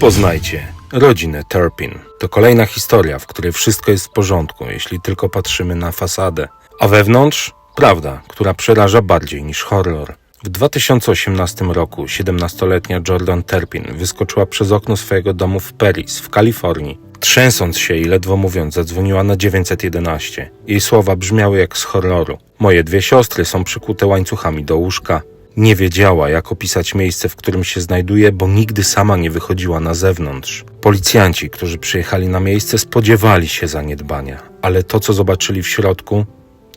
Poznajcie rodzinę Turpin. To kolejna historia, w której wszystko jest w porządku, jeśli tylko patrzymy na fasadę. A wewnątrz prawda, która przeraża bardziej niż horror. W 2018 roku 17-letnia Jordan Turpin wyskoczyła przez okno swojego domu w Perris w Kalifornii. Trzęsąc się i ledwo mówiąc, zadzwoniła na 911. Jej słowa brzmiały jak z horroru. Moje dwie siostry są przykute łańcuchami do łóżka. Nie wiedziała, jak opisać miejsce, w którym się znajduje, bo nigdy sama nie wychodziła na zewnątrz. Policjanci, którzy przyjechali na miejsce, spodziewali się zaniedbania, ale to, co zobaczyli w środku,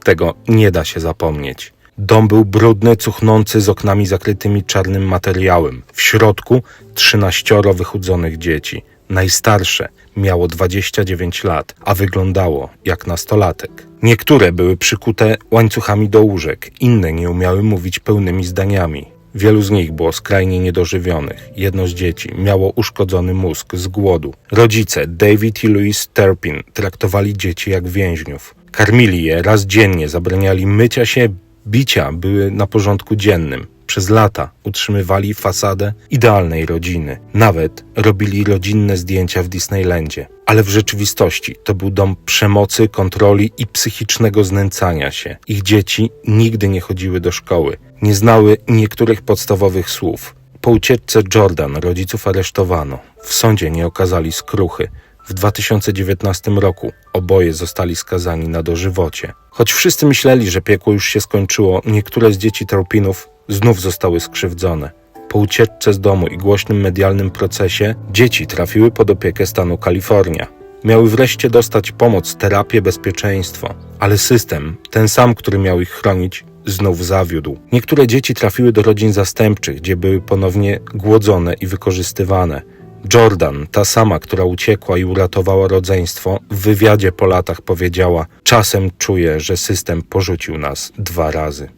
tego nie da się zapomnieć. Dom był brudny, cuchnący z oknami zakrytymi czarnym materiałem. W środku trzynaścioro wychudzonych dzieci. Najstarsze miało 29 lat, a wyglądało jak nastolatek. Niektóre były przykute łańcuchami do łóżek, inne nie umiały mówić pełnymi zdaniami. Wielu z nich było skrajnie niedożywionych. Jedno z dzieci miało uszkodzony mózg z głodu. Rodzice David i Louise Turpin traktowali dzieci jak więźniów. Karmili je raz dziennie, zabraniali mycia się, bicia były na porządku dziennym. Przez lata utrzymywali fasadę idealnej rodziny. Nawet robili rodzinne zdjęcia w Disneylandzie. Ale w rzeczywistości to był dom przemocy, kontroli i psychicznego znęcania się. Ich dzieci nigdy nie chodziły do szkoły, nie znały niektórych podstawowych słów. Po ucieczce Jordan rodziców aresztowano. W sądzie nie okazali skruchy. W 2019 roku oboje zostali skazani na dożywocie. Choć wszyscy myśleli, że piekło już się skończyło, niektóre z dzieci Tropinów znów zostały skrzywdzone. Po ucieczce z domu i głośnym medialnym procesie dzieci trafiły pod opiekę stanu Kalifornia. Miały wreszcie dostać pomoc, terapię, bezpieczeństwo, ale system, ten sam, który miał ich chronić, znów zawiódł. Niektóre dzieci trafiły do rodzin zastępczych, gdzie były ponownie głodzone i wykorzystywane. Jordan, ta sama, która uciekła i uratowała rodzeństwo, w wywiadzie po latach powiedziała: Czasem czuję, że system porzucił nas dwa razy.